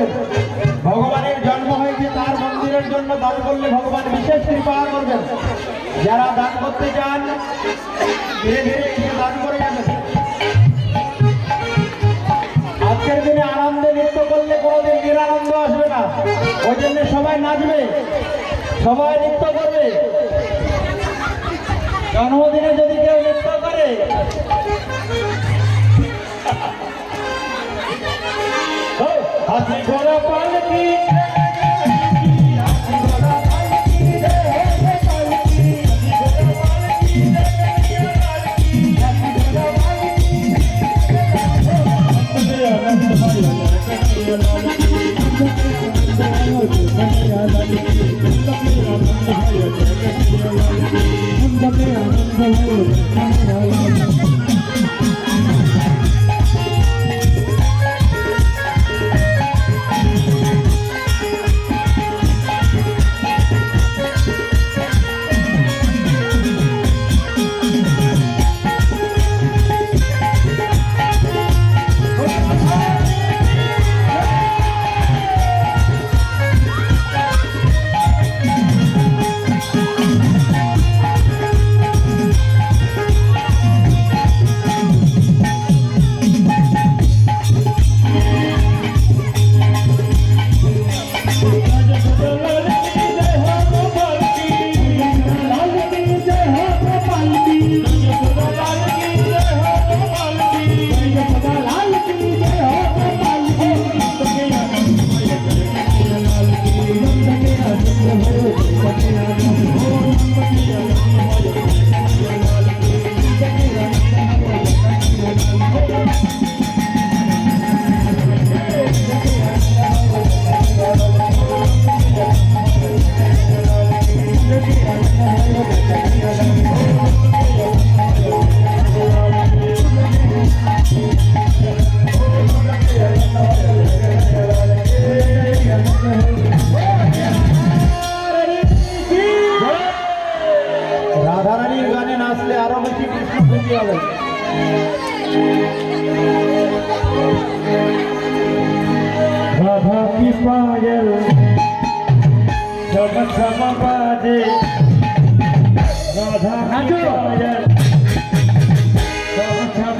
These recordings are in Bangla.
দান ভগবানের জন্ম হয়েছে, তার মন্দিরের জন্য দান করলে ভগবান বিশেষ কৃপা করবেন যারা দান করতে চান, ধীরে ধীরে এসে দান করে যাবেন আজকের দিনে আনন্দে নৃত্য করলে কোনোদিন নিরানন্দ আসবে না। ওই জন্য সবাই নাচবে, সবাই নৃত্য করবে। জন্মদিনে যদি কেউ নৃত্য করে I'm छम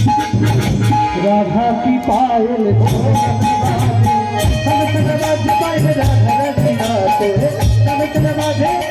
राधा की पायल समझ राधा पायल राधा रचना तो समझ राधे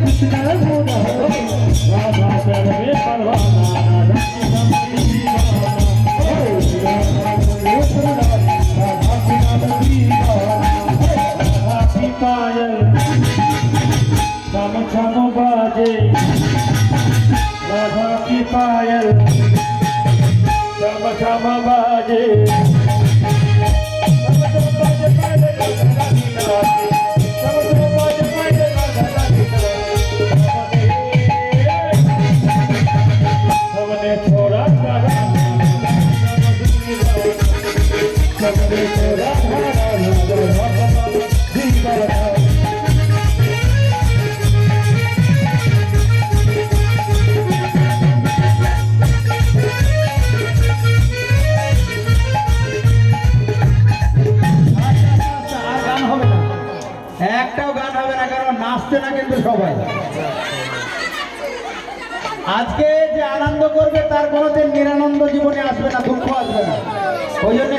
কৃষ্ণ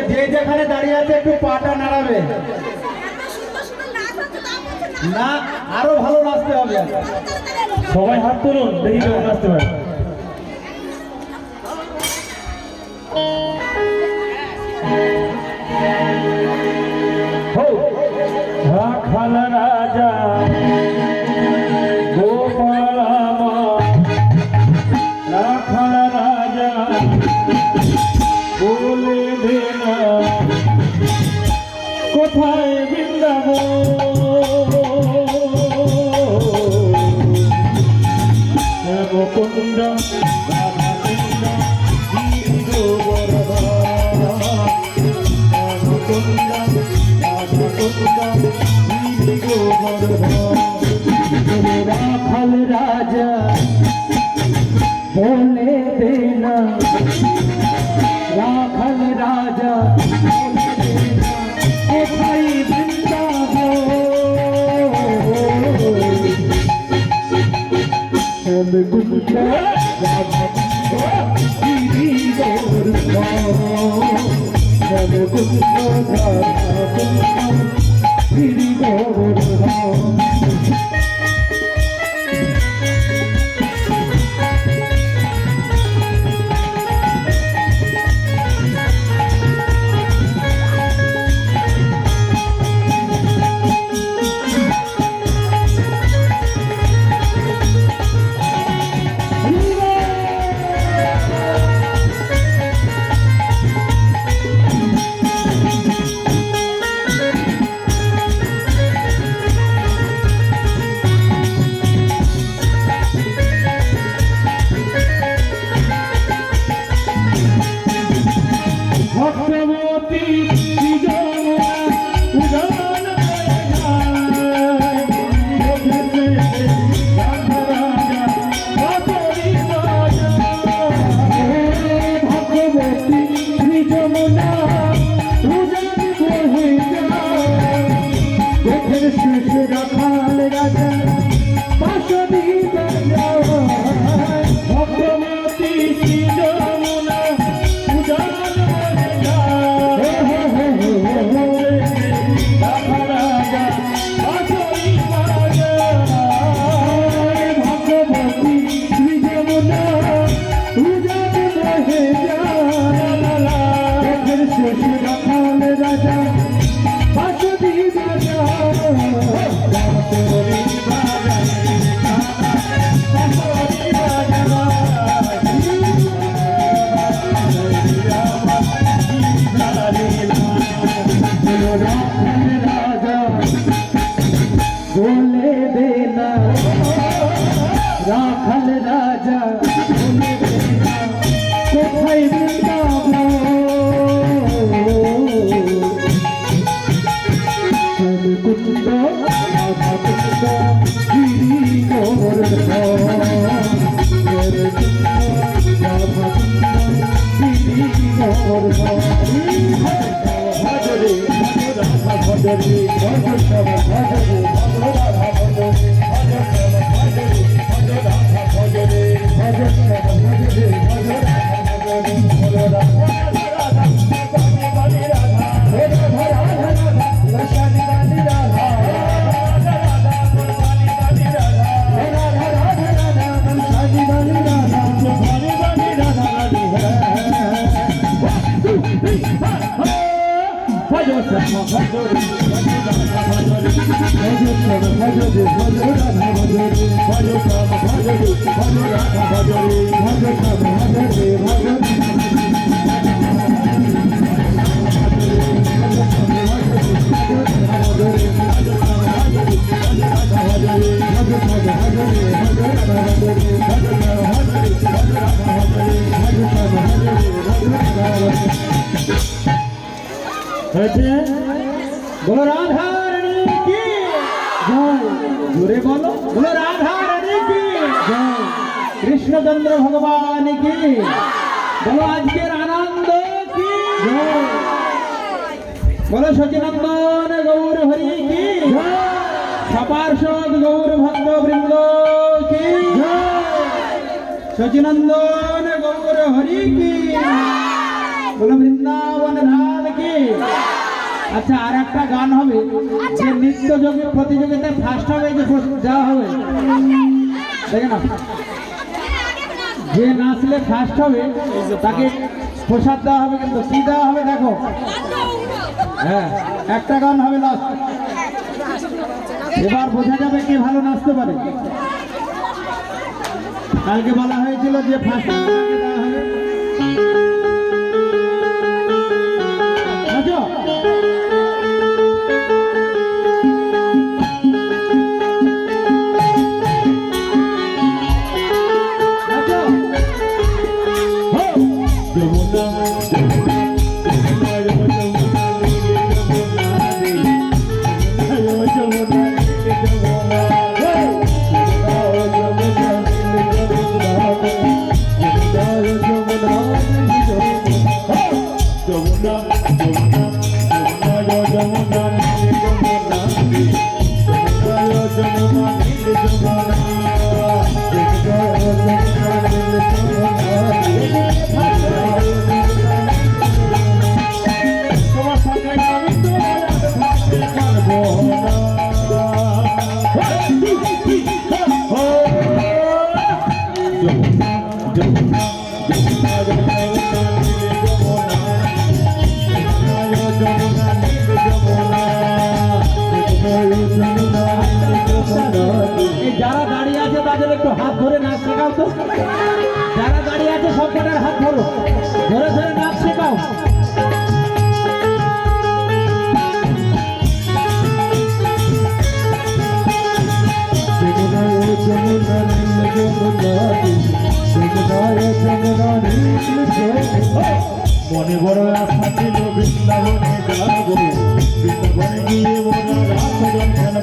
যে যেখানে দাঁড়িয়ে আছে একটু পাটা নাড়াবে। না, আরও ভালো নাচতে হবে। সবাই হাত তুলুন, দেখি কেমন নাচতে হবে রাজা Thank you. ভজরে ভজ শ্যাম ভজরে হয়েছে? বলো রাধা। জোরে বলো। বলো রাধা রানী কি কৃষ্ণচন্দ্র ভগবান কি? বলো আজকের আনন্দ কি? বলো সচিনন্দন গৌর হরি কি? সপার্ষদ গৌর ভক্ত বৃন্দ কি? সচিনন্দন গৌর হরি কি? বলো বৃন্দাবন ধাম কি? আচ্ছা আর একটা গান হবে। যে নৃত্য যোগী প্রতিযোগিতায় ফার্স্ট হবে যে দেওয়া হবে। দেখে না যে নাচলে ফার্স্ট হবে তাকে প্রসাদ দেওয়া হবে কিন্তু কি দেওয়া হবে দেখো। হ্যাঁ একটা গান হবে লাস্ট এবার বোঝা যাবে কে ভালো নাচতে পারে। কালকে বলা হয়েছিল যে ফার্স্ট দেওয়া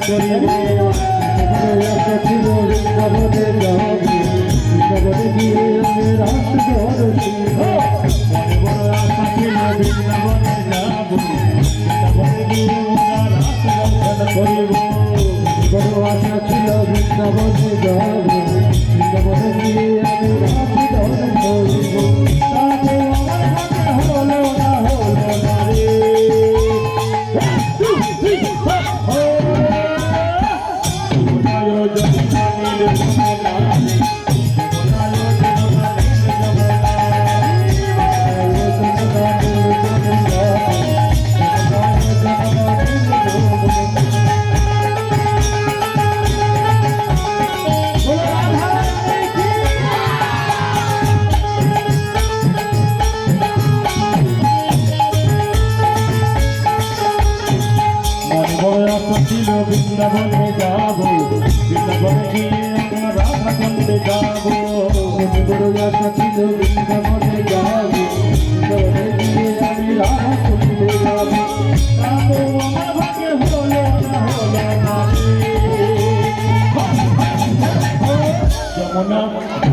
করিবে জগতে যাবে জগতে গিয়ে আমি রাত ধরছি বড় আশা ছিল বৃন্দাবনে যাব বৃন্দাবনে গিয়ে আমি রাত One now.